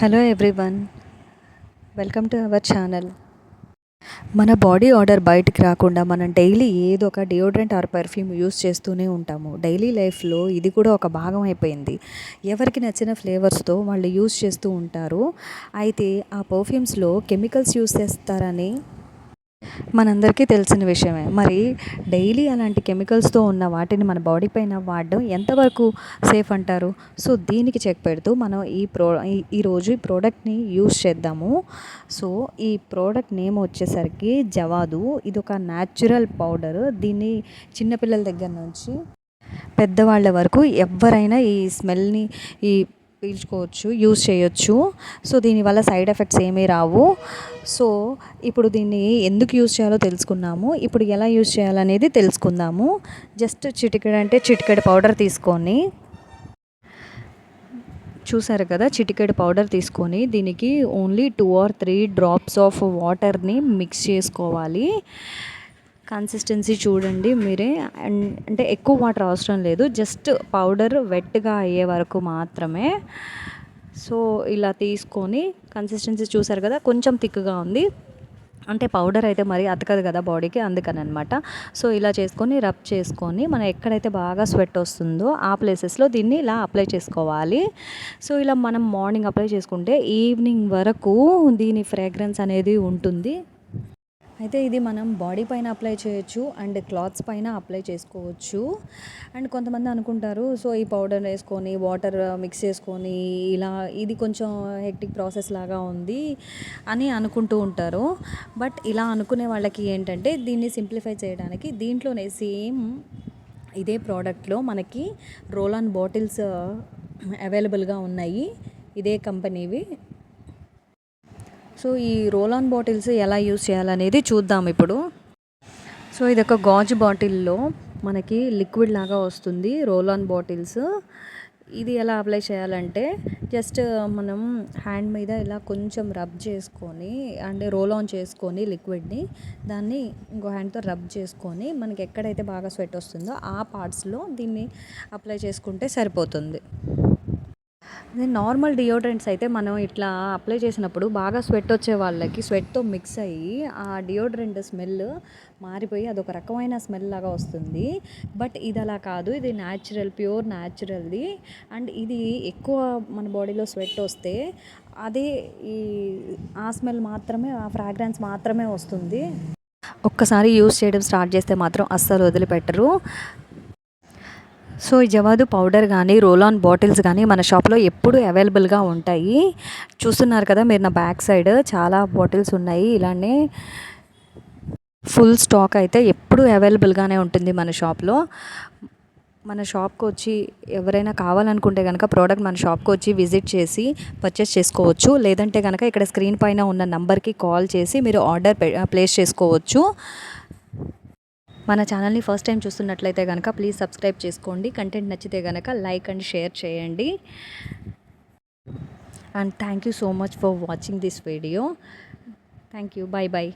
Hello everyone welcome to our channel మన body odour బయటికి రాకుండా మనం డైలీ ఏదో ఒక డియోడ్రెంట్ ఆర్ పర్ఫ్యూమ్ యూస్ చేస్తూనే ఉంటాము. డైలీ లైఫ్లో ఇది కూడా ఒక భాగం అయిపోయింది. ఎవరికి నచ్చిన ఫ్లేవర్స్తో వాళ్ళు యూస్ చేస్తూ ఉంటారు. అయితే ఆ పర్ఫ్యూమ్స్లో కెమికల్స్ యూస్ చేస్తారని మనందరికీ తెలిసిన విషయమే. మరి డైలీ అలాంటి కెమికల్స్తో ఉన్న వాటిని మన బాడీ పైన వాడడం ఎంతవరకు సేఫ్ అంటారు? సో దీనికి చెక్ పెడుతూ మనం ఈ ప్రో ఈరోజు ఈ ప్రోడక్ట్ని యూస్ చేద్దాము. సో ఈ ప్రోడక్ట్ నేమ్ వచ్చేసరికి జవాదు. ఇది ఒక న్యాచురల్ పౌడర్. దీన్ని చిన్నపిల్లల దగ్గర నుంచి పెద్దవాళ్ళ వరకు ఎవరైనా ఈ స్మెల్ని ఈ పీల్చుకోవచ్చు యూస్ చేయొచ్చు. సో దీనివల్ల సైడ్ ఎఫెక్ట్స్ ఏమీ రావు. సో ఇప్పుడు దీన్ని ఎందుకు యూస్ చేయాలో తెలుసుకున్నాము. ఇప్పుడు ఎలా యూస్ చేయాలనేది తెలుసుకుందాము. జస్ట్ చిటికెడు అంటే చిటికెడు పౌడర్ తీసుకొని చూసారు కదా చిటికెడు పౌడర్ తీసుకొని దీనికి only two or three drops of వాటర్ని మిక్స్ చేసుకోవాలి. కన్సిస్టెన్సీ చూడండి మీరే. అంటే ఎక్కువ వాటర్ అవసరం లేదు. జస్ట్ పౌడర్ వెట్గా అయ్యే వరకు మాత్రమే. సో ఇలా తీసుకొని కన్సిస్టెన్సీ చూసారు కదా కొంచెం థిక్గా ఉంది. అంటే పౌడర్ అయితే మరి అతకదు కదా బాడీకి అందుకని అనమాట సో ఇలా చేసుకొని రబ్ చేసుకొని మనం ఎక్కడైతే బాగా స్వెట్ వస్తుందో ఆ ప్లేసెస్లో దీన్ని ఇలా అప్లై చేసుకోవాలి. సో ఇలా మనం మార్నింగ్ అప్లై చేసుకుంటే ఈవినింగ్ వరకు దీని ఫ్రేగ్రెన్స్ అనేది ఉంటుంది. అయితే ఇది మనం బాడీ పైన అప్లై చేయొచ్చు అండ్ క్లాత్స్ పైన అప్లై చేసుకోవచ్చు. అండ్ కొంతమంది అనుకుంటారు సో ఈ పౌడర్ వేసుకొని వాటర్ మిక్స్ చేసుకొని ఇలా ఇది కొంచెం హెక్టిక్ ప్రాసెస్ లాగా ఉంది అని అనుకుంటూ ఉంటారు. బట్ ఇలా అనుకునే వాళ్ళకి ఏంటంటే దీన్ని సింప్లిఫై చేయడానికి దీంట్లోనే సేమ్ ఇదే ప్రోడక్ట్లో మనకి రోల్ ఆన్ బాటిల్స్ అవైలబుల్గా ఉన్నాయి. ఇదే కంపెనీవి. సో ఈ రోల్ ఆన్ బాటిల్స్ ఎలా యూజ్ చేయాలనేది చూద్దాం ఇప్పుడు. సో ఇది ఒక గాజు బాటిల్లో మనకి లిక్విడ్ లాగా వస్తుంది రోల్ ఆన్ బాటిల్స్. ఇది ఎలా అప్లై చేయాలంటే జస్ట్ మనం హ్యాండ్ మీద ఇలా కొంచెం రబ్ చేసుకొని అంటే రోల్ ఆన్ చేసుకొని లిక్విడ్ని దాన్ని ఇంకో హ్యాండ్తో రబ్ చేసుకొని మనకి ఎక్కడైతే బాగా స్వెట్ వస్తుందో ఆ పార్ట్స్లో దీన్ని అప్లై చేసుకుంటే సరిపోతుంది. నార్మల్ డియోడ్రెంట్స్ అయితే మనం ఇట్లా అప్లై చేసినప్పుడు బాగా స్వెట్ వచ్చే వాళ్ళకి స్వెట్తో మిక్స్ అయ్యి ఆ డియోడ్రెంట్ స్మెల్ మారిపోయి అదొక రకమైన స్మెల్ లాగా వస్తుంది. బట్ ఇది అలా కాదు. ఇది న్యాచురల్ ప్యూర్ న్యాచురల్ది అండ్ ఇది ఎక్కువ మన బాడీలో స్వెట్ వస్తే అదే ఈ ఆ స్మెల్ మాత్రమే ఆ ఫ్రాగ్రెన్స్ మాత్రమే వస్తుంది. ఒక్కసారి యూస్ చేయడం స్టార్ట్ చేస్తే మాత్రం అస్సలు వదిలిపెట్టరు. సో ఈ జవాదు పౌడర్ కానీ రోల్ ఆన్ బాటిల్స్ కానీ మన షాప్లో ఎప్పుడు అవైలబుల్గా ఉంటాయి. చూస్తున్నారు కదా మీరు నా బ్యాక్ సైడ్ చాలా బాటిల్స్ ఉన్నాయి. ఇలానే ఫుల్ స్టాక్ అయితే ఎప్పుడు అవైలబుల్గానే ఉంటుంది మన షాప్లో. మన షాప్కి వచ్చి ఎవరైనా కావాలనుకుంటే కనుక ప్రోడక్ట్ మన షాప్కి వచ్చి విజిట్ చేసి పర్చేస్ చేసుకోవచ్చు. లేదంటే కనుక ఇక్కడ స్క్రీన్ పైన ఉన్న నంబర్కి కాల్ చేసి మీరు ఆర్డర్ ప్లేస్ చేసుకోవచ్చు. మన ఛానల్ని ఫస్ట్ టైం చూస్తున్నట్లయితే కనుక ప్లీజ్ సబ్స్క్రైబ్ చేసుకోండి. కంటెంట్ నచ్చితే కనుక లైక్ అండ్ షేర్ చేయండి. And thank you so much for watching this video. Thank you. Bye bye